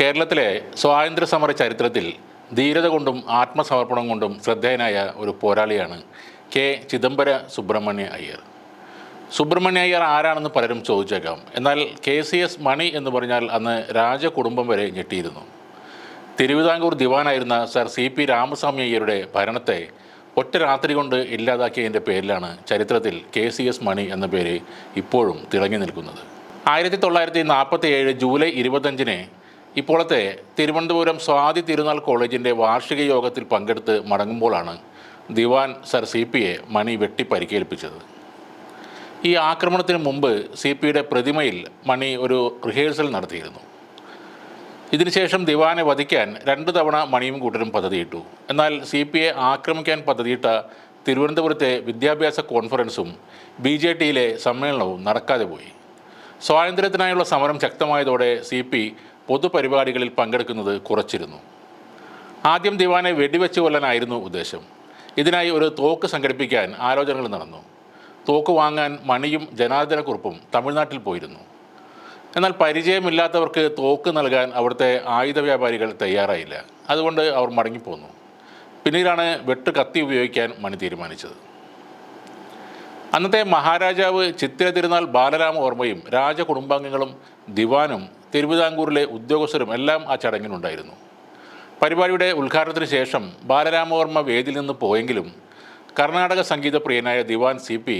കേരളത്തിലെ സ്വാതന്ത്ര്യ സമര ചരിത്രത്തിൽ ധീരത കൊണ്ടും ആത്മസമർപ്പണം കൊണ്ടും ശ്രദ്ധേയനായ ഒരു പോരാളിയാണ് കെ. ചിദംബര സുബ്രഹ്മണ്യ അയ്യർ. സുബ്രഹ്മണ്യ അയ്യർ ആരാണെന്ന് പലരും ചോദിച്ചേക്കാം. എന്നാൽ കെ. സി. എസ്. മണി എന്ന് പറഞ്ഞാൽ അന്ന് രാജകുടുംബം വരെ ഞെട്ടിയിരുന്നു. തിരുവിതാംകൂർ ദിവാനായിരുന്ന സർ സി പി രാമസ്വാമി അയ്യരുടെ ഭരണത്തെ ഒറ്റ രാത്രി കൊണ്ട് ഇല്ലാതാക്കിയതിന്റെ പേരിലാണ് ചരിത്രത്തിൽ കെ. സി. എസ്. മണി എന്ന പേര് ഇപ്പോഴും തിളങ്ങി നിൽക്കുന്നത്. ആയിരത്തി തൊള്ളായിരത്തി നാൽപ്പത്തി ഏഴ് ജൂലൈ ഇരുപത്തഞ്ചിന് ഇപ്പോഴത്തെ തിരുവനന്തപുരം സ്വാതി തിരുനാൾ കോളേജിന്റെ വാർഷിക യോഗത്തിൽ പങ്കെടുത്ത് മടങ്ങുമ്പോഴാണ് ദിവാൻ സർ സി പിയെ മണി വെട്ടി പരിക്കേൽപ്പിച്ചത്. ഈ ആക്രമണത്തിന് മുമ്പ് സി പിയുടെ പ്രതിമയിൽ മണി ഒരു റിഹേഴ്സൽ നടത്തിയിരുന്നു. ഇതിനുശേഷം ദിവാനെ വധിക്കാൻ രണ്ട് തവണ മണിയും കൂട്ടരും പദ്ധതിയിട്ടു. എന്നാൽ സി പി ഐ ആക്രമിക്കാൻ പദ്ധതിയിട്ട തിരുവനന്തപുരത്തെ വിദ്യാഭ്യാസ കോൺഫറൻസും ബി ജെ ടിയിലെ സമ്മേളനവും നടക്കാതെ പോയി. സ്വാതന്ത്ര്യത്തിനായുള്ള സമരം ശക്തമായതോടെ സി പി പൊതുപരിപാടികളിൽ പങ്കെടുക്കുന്നത് കുറച്ചിരുന്നു. ആദ്യം ദിവാനെ വെടിവെച്ച് കൊല്ലാനായിരുന്നു ഉദ്ദേശം. ഇതിനായി ഒരു തോക്ക് സംഘടിപ്പിക്കാൻ ആലോചനകൾ നടന്നു. തോക്ക് വാങ്ങാൻ മണിയും ജനാർദ്ദനക്കുറുപ്പും തമിഴ്നാട്ടിൽ പോയിരുന്നു. എന്നാൽ പരിചയമില്ലാത്തവർക്ക് തോക്ക് നൽകാൻ അവിടുത്തെ ആയുധ വ്യാപാരികൾ തയ്യാറായില്ല. അതുകൊണ്ട് അവർ മടങ്ങിപ്പോന്നു. പിന്നീടാണ് വെട്ട് കത്തി ഉപയോഗിക്കാൻ മണി തീരുമാനിച്ചത്. അന്നത്തെ മഹാരാജാവ് ചിത്തിര തിരുനാൾ ബാലരാമ ഓർമ്മയും രാജകുടുംബാംഗങ്ങളും ദിവാനും തിരുവിതാംകൂറിലെ ഉദ്യോഗസ്ഥരും എല്ലാം ആ ചടങ്ങിലുണ്ടായിരുന്നു പരിപാടിയുടെ ഉദ്ഘാടനത്തിന് ശേഷം ബാലരാമവർമ്മ വേദിയിൽ നിന്ന് പോയെങ്കിലും കർണാടക സംഗീത പ്രിയനായ ദിവാൻ സി പി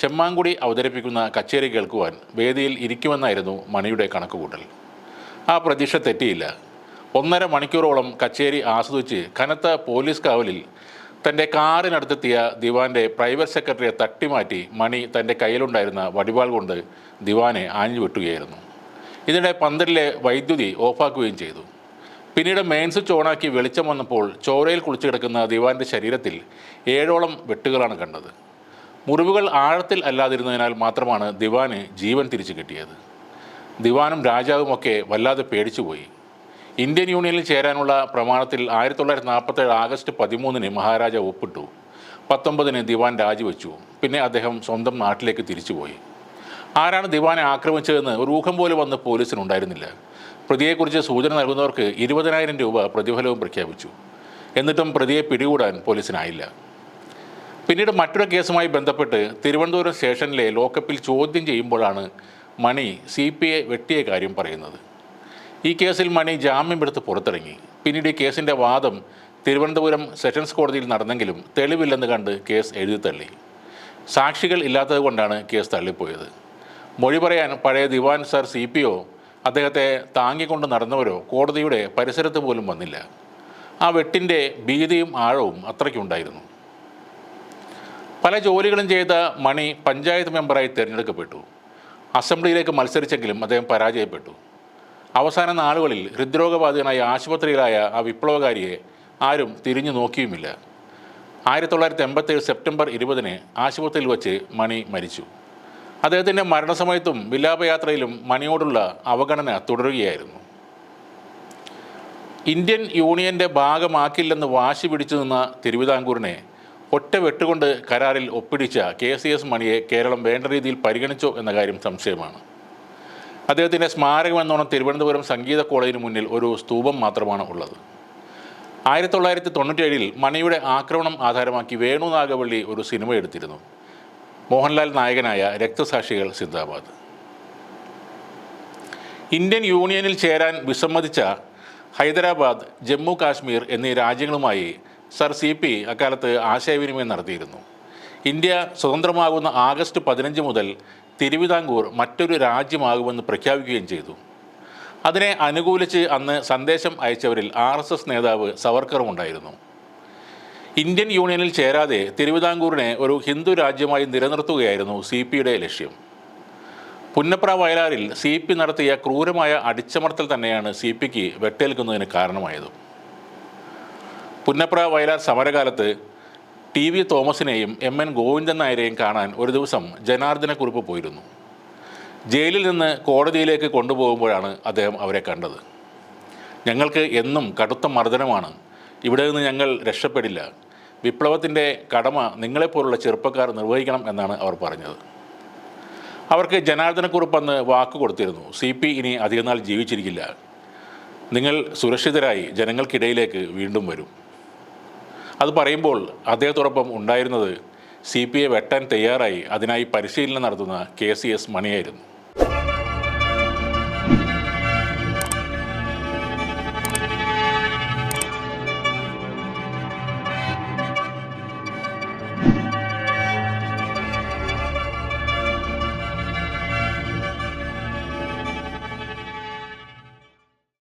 ചെമ്മാങ്കുടി അവതരിപ്പിക്കുന്ന കച്ചേരി കേൾക്കുവാൻ വേദിയിൽ ഇരിക്കുമെന്നായിരുന്നു മണിയുടെ കണക്കുകൂട്ടൽ. ആ പ്രതീക്ഷ തെറ്റിയില്ല. ഒന്നര മണിക്കൂറോളം കച്ചേരി ആസ്വദിച്ച് കനത്ത പോലീസ് കാവലിൽ തന്റെ കാറിനടുത്തെത്തിയ ദിവാന്റെ പ്രൈവറ്റ് സെക്രട്ടറിയെ തട്ടിമാറ്റി മണി തന്റെ കയ്യിലുണ്ടായിരുന്ന വടിവാൾ കൊണ്ട് ദിവാനെ ആഞ്ഞു വെട്ടുകയായിരുന്നു. ഇതിനിടെ പന്തലിലെ വൈദ്യുതി ഓഫാക്കുകയും ചെയ്തു. പിന്നീട് മെയിൻ സ്വിച്ച് ഓണാക്കി വെളിച്ചം വന്നപ്പോൾ ചോരയിൽ കുളിച്ചു കിടക്കുന്ന ദിവാന്റെ ശരീരത്തിൽ ഏഴോളം വെട്ടുകളാണ് കണ്ടത്. മുറിവുകൾ ആഴത്തിൽ അല്ലാതിരുന്നതിനാൽ മാത്രമാണ് ദിവാന് ജീവൻ തിരിച്ചു കിട്ടിയത്. ദിവാനും രാജാവുമൊക്കെ വല്ലാതെ പേടിച്ചുപോയി. ഇന്ത്യൻ യൂണിയനിൽ ചേരാനുള്ള പ്രമാണത്തിൽ ആയിരത്തി തൊള്ളായിരത്തി നാൽപ്പത്തേഴ് ആഗസ്റ്റ് പതിമൂന്നിന് മഹാരാജ ഒപ്പിട്ടു. പത്തൊമ്പതിന് ദിവാൻ രാജിവെച്ചു. പിന്നെ അദ്ദേഹം സ്വന്തം നാട്ടിലേക്ക് തിരിച്ചുപോയി. ആരാണ് ദിവാനെ ആക്രമിച്ചതെന്ന് ഒരു ഊഹം പോലും വന്ന് പോലീസിനുണ്ടായിരുന്നില്ല പ്രതിയെക്കുറിച്ച് സൂചന നൽകുന്നവർക്ക് ഇരുപതിനായിരം രൂപ പ്രതിഫലവും പ്രഖ്യാപിച്ചു. എന്നിട്ടും പ്രതിയെ പിടികൂടാൻ പോലീസിനായില്ല. പിന്നീട് മറ്റൊരു കേസുമായി ബന്ധപ്പെട്ട് തിരുവനന്തപുരം സ്റ്റേഷനിലെ ലോക്കപ്പിൽ ചോദ്യം ചെയ്യുമ്പോഴാണ് മണി സി പി ഐ വെട്ടിയ കാര്യം പറയുന്നത്. ഈ കേസിൽ മണി ജാമ്യം ജാമ്യമെടുത്ത് പുറത്തിറങ്ങി. പിന്നീട് ഈ കേസിന്റെ വാദം തിരുവനന്തപുരം സെഷൻസ് കോടതിയിൽ നടന്നെങ്കിലും തെളിവില്ലെന്ന് കണ്ട് കേസ് എഴുതി തള്ളി. സാക്ഷികൾ ഇല്ലാത്തത് കൊണ്ടാണ് കേസ് തള്ളിപ്പോയത്. മൊഴി പറയാൻ പഴയ ദിവാൻ സർ സി പി ഒ അദ്ദേഹത്തെ താങ്ങിക്കൊണ്ട് നടന്നവരോ കോടതിയുടെ പരിസരത്ത് പോലും വന്നില്ല. ആ വെട്ടിന്റെ ഭീതിയും ആഴവും അത്രയ്ക്കുണ്ടായിരുന്നു. പല ജോലികളും ചെയ്ത മണി പഞ്ചായത്ത് മെമ്പറായി തിരഞ്ഞെടുക്കപ്പെട്ടു. അസംബ്ലിയിലേക്ക് മത്സരിച്ചെങ്കിലും അദ്ദേഹം പരാജയപ്പെട്ടു. അവസാന നാളുകളിൽ ഹൃദ്രോഗബാധിതനായ ആശുപത്രിയിലായ ആ വിപ്ലവകാരിയെ ആരും തിരിഞ്ഞു നോക്കിയുമില്ല. ആയിരത്തി തൊള്ളായിരത്തി എൺപത്തേഴ് സെപ്റ്റംബർ ഇരുപതിന് ആശുപത്രിയിൽ വച്ച് മണി മരിച്ചു. അദ്ദേഹത്തിന്റെ മരണസമയത്തും വിലാപയാത്രയിലും മണിയോടുള്ള അവഗണന തുടരുകയായിരുന്നു. ഇന്ത്യൻ യൂണിയന്റെ ഭാഗമാക്കില്ലെന്ന് വാശി പിടിച്ചു നിന്ന തിരുവിതാംകൂറിനെ ഒറ്റ വെട്ടുകൊണ്ട് കരാറിൽ ഒപ്പിടിച്ച കെ സി എസ് മണിയെ കേരളം വേണ്ട രീതിയിൽ പരിഗണിച്ചോ എന്ന കാര്യം സംശയമാണ്. അദ്ദേഹത്തിന്റെ സ്മാരകമെന്നോണം തിരുവനന്തപുരം സംഗീത കോളേജിന് മുന്നിൽ ഒരു സ്തൂപം മാത്രമാണ് ഉള്ളത്. ആയിരത്തി തൊള്ളായിരത്തി തൊണ്ണൂറ്റേഴിൽ മണിയുടെ ആക്രമണം ആധാരമാക്കി വേണു നാഗവള്ളി ഒരു സിനിമ എടുത്തിരുന്നു. മോഹൻലാൽ നായകനായ രക്തസാക്ഷികൾ സിന്ദാബാദ്. ഇന്ത്യൻ യൂണിയനിൽ ചേരാൻ വിസമ്മതിച്ച ഹൈദരാബാദ് ജമ്മു കാശ്മീർ എന്നീ രാജ്യങ്ങളുമായി സർ സി പി അക്കാലത്ത് ആശയവിനിമയം നടത്തിയിരുന്നു. ഇന്ത്യ സ്വതന്ത്രമാകുന്ന ആഗസ്റ്റ് പതിനഞ്ച് മുതൽ തിരുവിതാംകൂർ മറ്റൊരു രാജ്യമാകുമെന്ന് പ്രഖ്യാപിക്കുകയും ചെയ്തു. അതിനെ അനുകൂലിച്ച് അന്ന് സന്ദേശം അയച്ചവരിൽ ആർ നേതാവ് സവർക്കറും ഉണ്ടായിരുന്നു. ഇന്ത്യൻ യൂണിയനിൽ ചേരാതെ തിരുവിതാംകൂറിനെ ഒരു ഹിന്ദു രാജ്യമായി നിലനിർത്തുകയായിരുന്നു സി പിയുടെ ലക്ഷ്യം. പുന്നപ്ര വയലാറിൽ സി പി നടത്തിയ ക്രൂരമായ അടിച്ചമർത്തൽ തന്നെയാണ് സി പിക്ക് വെട്ടേൽക്കുന്നതിന് കാരണമായത്. പുന്നപ്ര വയലാർ സമരകാലത്ത് ടി വി തോമസിനെയും എം എൻ ഗോവിന്ദൻ നായരെയും കാണാൻ ഒരു ദിവസം ജനാർദ്ദനക്കുറിപ്പ് പോയിരുന്നു. ജയിലിൽ നിന്ന് കോടതിയിലേക്ക് കൊണ്ടുപോകുമ്പോഴാണ് അദ്ദേഹം അവരെ കണ്ടത്. ഞങ്ങൾക്ക് എന്നും കടുത്ത മർദ്ദനമാണ്. ഇവിടെ നിന്ന് ഞങ്ങൾ രക്ഷപ്പെടില്ല. വിപ്ലവത്തിന്റെ കടമ നിങ്ങളെപ്പോലുള്ള ചെറുപ്പക്കാർ നിർവഹിക്കണം എന്നാണ് അവർ പറഞ്ഞത്. അവർക്ക് ജനാർദ്ദനക്കുറിപ്പ് അന്ന് വാക്ക് കൊടുത്തിരുന്നു. സി പി ഇനി അധികനാൾ ജീവിച്ചിരിക്കില്ല. നിങ്ങൾ സുരക്ഷിതരായി ജനങ്ങൾക്കിടയിലേക്ക് വീണ്ടും വരും. അത് പറയുമ്പോൾ അദ്ദേഹത്തോടൊപ്പം ഉണ്ടായിരുന്നത് സി പി ഐ വെട്ടാൻ തയ്യാറായി. അതിനായി പരിശീലനം നടത്തുന്ന കെ സി എസ് മണിയായിരുന്നു.